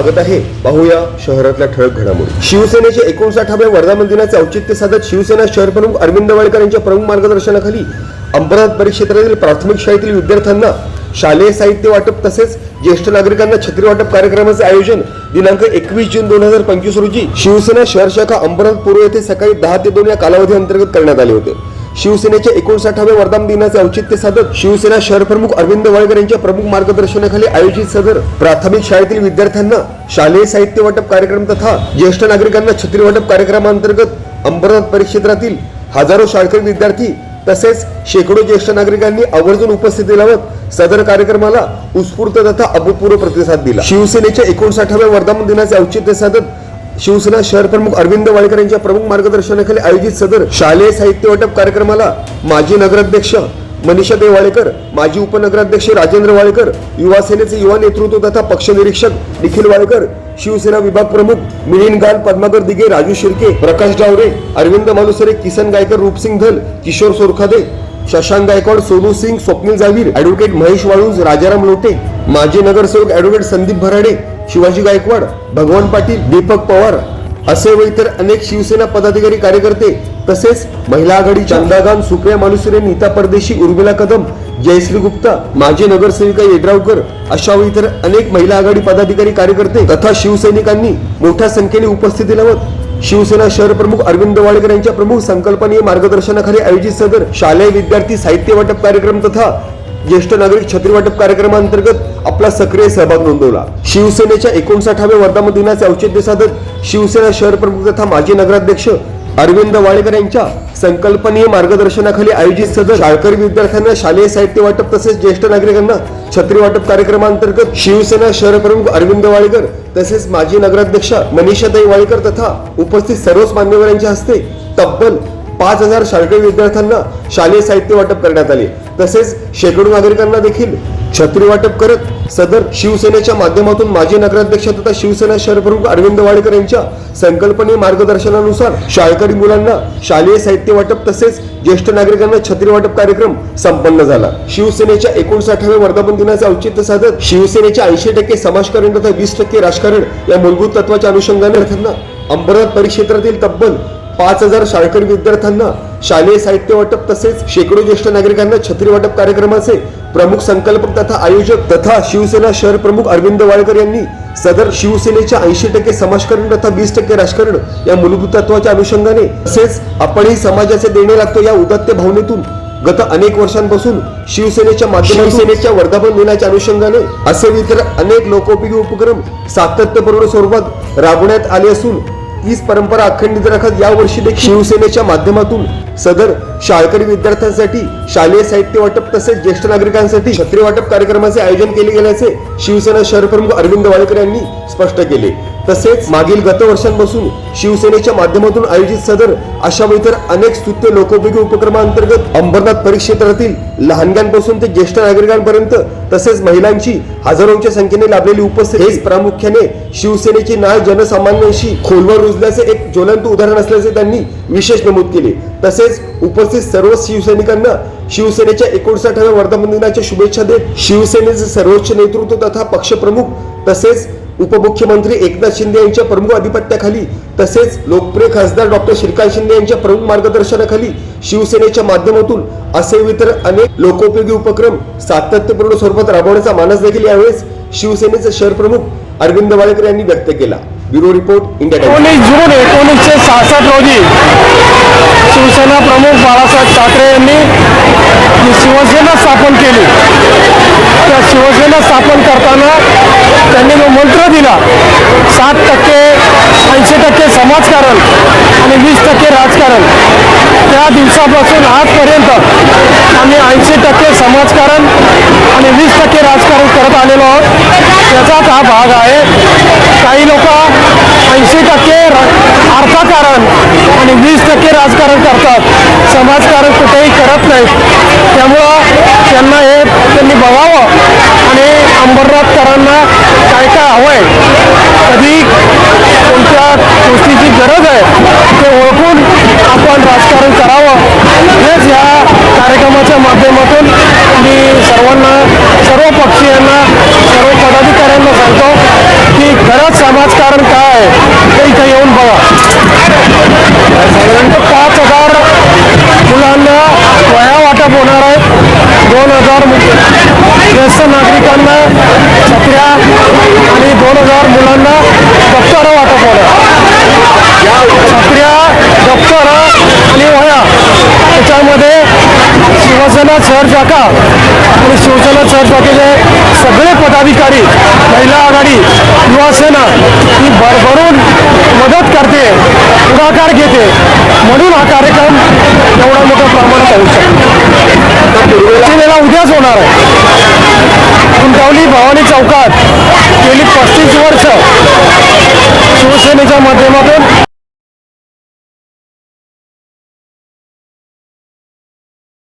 स्वागत आहे. पाहूया शहरातल्या ठळक घडामोडी. शिवसेनेच्या एकोणसाठाव्या वर्धा मंदिराचे औचित्य साधत शिवसेना शहर प्रमुख अरविंद वाळकर यांच्या प्रमुख मार्गदर्शनाखाली अंबरनाथ परिक्षेत्रातील प्राथमिक शाळेतील विद्यार्थ्यांना शालेय साहित्य वाटप तसेच ज्येष्ठ नागरिकांना छत्री वाटप कार्यक्रमाचे आयोजन दिनांक एकवीस जून दोन हजार पंचवीस रोजी शिवसेना शहर शाखा अंबरनाथ पूर्व येथे सकाळी दहा ते दोन या कालावधी अंतर्गत करण्यात आले होते. शिवसेनेच्या एकोणसाठाव्या वर्धापन दिनाचे औचित्य साधत शिवसेना शहर प्रमुख अरविंद वाळकर यांच्या प्रमुख मार्गदर्शनाखाली आयोजित सदर प्राथमिक शाळेतील विद्यार्थ्यांना शालेय साहित्य वाटप कार्यक्रम तथा ज्येष्ठ नागरिकांना छत्री वाटप कार्यक्रमांतर्गत अंबरनाथ परिक्षेत्रातील हजारो शाळकरी विद्यार्थी तसेच शेकडो ज्येष्ठ नागरिकांनी आवर्जून उपस्थिती लावत सदर कार्यक्रमाला उत्स्फूर्त तथा अभूतपूर्व प्रतिसाद दिला. शिवसेनेच्या एकोणसाठाव्या वर्धापन दिनाचे औचित्य साधत शिवसेना शहर प्रमुख अरविंद वाळकर यांच्या प्रमुख मार्गदर्शनाखाली आयोजित सदर शालेय साहित्य वाटप कार्यक्रमाला माजी नगराध्यक्ष मनीषा वाळेकर माजी उपनगराध्यक्ष राजेंद्र वाळेकर युवा सेनेचे युवा नेतृत्व तथा पक्ष निरीक्षक निखिल वाळकर शिवसेना विभाग प्रमुख मिलिंद गाल पद्माकर दिगे राजू शिर्के प्रकाश डावरे अरविंद मालुसरे किसन गायकर रूपसिंग धल किशोर सोरखादे शशांक गायकवाड सोनू सिंग स्वप्नील जावीर ऍडव्होकेट महेश वाळूंज राजाराम लोटे माजी नगरसेवक ऍडव्होकेट संदीप भराडे शिवाजी गायकवाड भगवान पाटील दीपक पवार असे व इतर अनेक शिवसेना पदाधिकारी कार्यकर्ते तसेच महिला आघाडी चंदागान सुप्रिया मालुसरे नीता परदेशी उर्मिला कदम जयश्री गुप्ता माजी नगरसेविका येड्रावकर अशा व इतर अनेक महिला आघाडी पदाधिकारी कार्यकर्ते तथा शिवसैनिकांनी मोठ्या संख्येने उपस्थिती लावत शिवसेना शहर प्रमुख अरविंद वाडेकर यांच्या प्रमुख संकल्पनीय मार्गदर्शनाखाली आयोजित सदर शालेय विद्यार्थी साहित्य वाटप कार्यक्रम तथा ज्येष्ठ नागरिक छत्री वाटप कार्यक्रमांतर्गत आपला सक्रिय सहभाग नोंदवला. शिवसेनेच्या एकोणसाठाव्या वर्धापन दिनाचे औचित्य साधत शिवसेना शहर प्रमुख तथा माजी नगराध्यक्ष अरविंद वाळेकर यांच्या संकल्पनीय मार्गदर्शनाखाली आयोजित सदर शाळकरी विद्यार्थ्यांना शालेय साहित्य वाटप तसेच ज्येष्ठ नागरिकांना छत्री वाटप कार्यक्रमांतर्गत शिवसेना शहर प्रमुख अरविंद वाळेकर तसेच माजी नगराध्यक्ष मनीषाताई वाळेकर तथा उपस्थित सर्वच मान्यवरांच्या हस्ते तब्बल पाच हजार शाळकरी विद्यार्थ्यांना शालेय साहित्य वाटप करण्यात आले. तसेच शेकडो नागरिकांना देखील छत्री वाटप करत सदर शिवसेनेच्या माध्यमातून माजी नगराध्यक्ष तथा शिवसेना शहर प्रमुख अरविंद वाडेकर यांच्या संकल्पने मार्गदर्शनानुसार शाळकरी मुलांना शालेय साहित्य वाटप तसेच ज्येष्ठ नागरिकांना छत्री वाटप कार्यक्रम संपन्न झाला. शिवसेनेच्या एकोणसाठाव्या वर्धापन दिनाचे औचित्य साधत शिवसेनेच्या ऐंशी टक्के समाजकारण तथा वीस टक्के राजकारण या मूलभूत तत्वाच्या अनुषंगाने अंबरनाथ परिक्षेत्रातील तब्बल पाच हजार शाळकरी विद्यार्थ्यांना शालेय साहित्य वाटप तसेच शेकडो ज्येष्ठ नागरिकांना छत्री वाटप कार्यक्रमाचे प्रमुख संकल्पक तथा आयोजक तथा शिवसेना शहर प्रमुख अरविंद वाळकर यांनी सदर शिवसेनेच्या ऐंशी टक्के समाजकारण तथा वीस टक्के राजकारण या मूलभूत तत्वाच्या अनुषंगाने तसेच आपणही समाजाचे देणे लागतो या उदात्त भावनेतून गत अनेक वर्षांपासून शिवसेनेच्या माध्यमातून सेनेच्या वर्धापन दिनाच्या अनुषंगाने असे इतर अनेक लोकोपयोगी उपक्रम सातत्यपूर्ण स्वरूपात राबवण्यात आले असून तीच परंपरा अखंडित राखत यावर्षी देखील शिवसेनेच्या माध्यमातून सदर शाळकरी विद्यार्थ्यांसाठी शालेय साहित्य वाटप तसेच ज्येष्ठ नागरिकांसाठी छत्री वाटप कार्यक्रमाचे आयोजन केले गेल्याचे शिवसेना शहर प्रमुख अरविंद वाळकर यांनी स्पष्ट केले. तसेच मागील गत वर्षांपासून शिवसेनेच्या माध्यमातून आयोजित सदर अशा व इतर अनेक स्तुत्य लोकोपयोगी उपक्रमांतर्गत अंबरनाथ परिक्षेत्रातील लहानग्यांपासून ते ज्येष्ठ नागरिकांपर्यंत तसेच महिलांची हजारोंच्या संख्येने लाभलेली उपस्थिती हेच प्रामुख्याने शिवसेनेची नाळ जनसामान्यांशी खोलवर रुजल्याचे एक ज्वलंत उदाहरण असल्याचे त्यांनी विशेष नमूद केले. तसेच तसेच उपस्थित सर्व शिवसैनिकांना शिवसेनेच्या एकोणसाठाव्या वर्धापन दिनाच्या शुभेच्छा देत शिवसेनेचे सर्वोच्च नेतृत्व तथा पक्षप्रमुख तसेच उपमुख्यमंत्री एकनाथ शिंदे यांच्या प्रमुख आधिपत्याखाली तसेच लोकप्रिय खासदार डॉक्टर श्रीकांत शिंदे यांच्या प्रमुख मार्गदर्शनाखाली शिवसेनेच्या माध्यमातून असे इतर अनेक लोकोपयोगी उपक्रम सातत्यपूर्ण स्वरूपात राबवण्याचा मानस देखील यावेळेस शिवसेनेचे शहर प्रमुख अरविंद वाळेकर यांनी व्यक्त केला. ब्युरो रिपोर्ट इंडिया एकोणीस जून एकोणीसशे सहासष्ट रोजी शिवसेना प्रमुख बाळासाहेब ठाकरे यांनी जी शिवसेना स्थापन केली त्या शिवसेना स्थापन करताना त्यांनी जो मंत्र दिला सात टक्के ऐंशी टक्के समाजकारण आणि वीस टक्के राजकारण त्या दिवसापासून आजपर्यंत आम्ही ऐंशी टक्के समाजकारण आणि वीस टक्के राजकारण करत आलेलो आहोत. त्याचाच हा भाग आहे. काही लोक ऐंशी टक्के अर्थकारण आणि वीस टक्के राजकारण करतात. समाजकारण कुठेही करत नाहीत. त्यामुळं त्यांना हे त्यांनी बघावं आणि अंबरनाथकरांना काय काय हवं आहे कधी कोणत्या गोष्टीची गरज आहे ते ओळखून आपण राजकारण करावं. हेच या कार्यक्रमाच्या माध्यमातून मी सर्वांना सर्व पक्षीयांना हजार ज्येष्ठ नागरिकांना छत्र्या आणि दोन हजार मुलांना दप्तरं वाटप होणार छत्र्या दप्तर आणि वया त्याच्यामध्ये शिवसेना शहर जाका आणि शिवसेना शहर शाखेचे सगळे पदाधिकारी महिला आघाडी युवासेना ही भरभरून मदत करते पुढाकार घेते. म्हणून हा कार्यक्रम एवढा मोठ्या प्रमाणात होऊ शकतो. उद्याच होणार आहे. कुंटावली भवानी चौकात गेली पस्तीस वर्ष शिवसेनेच्या माध्यमातून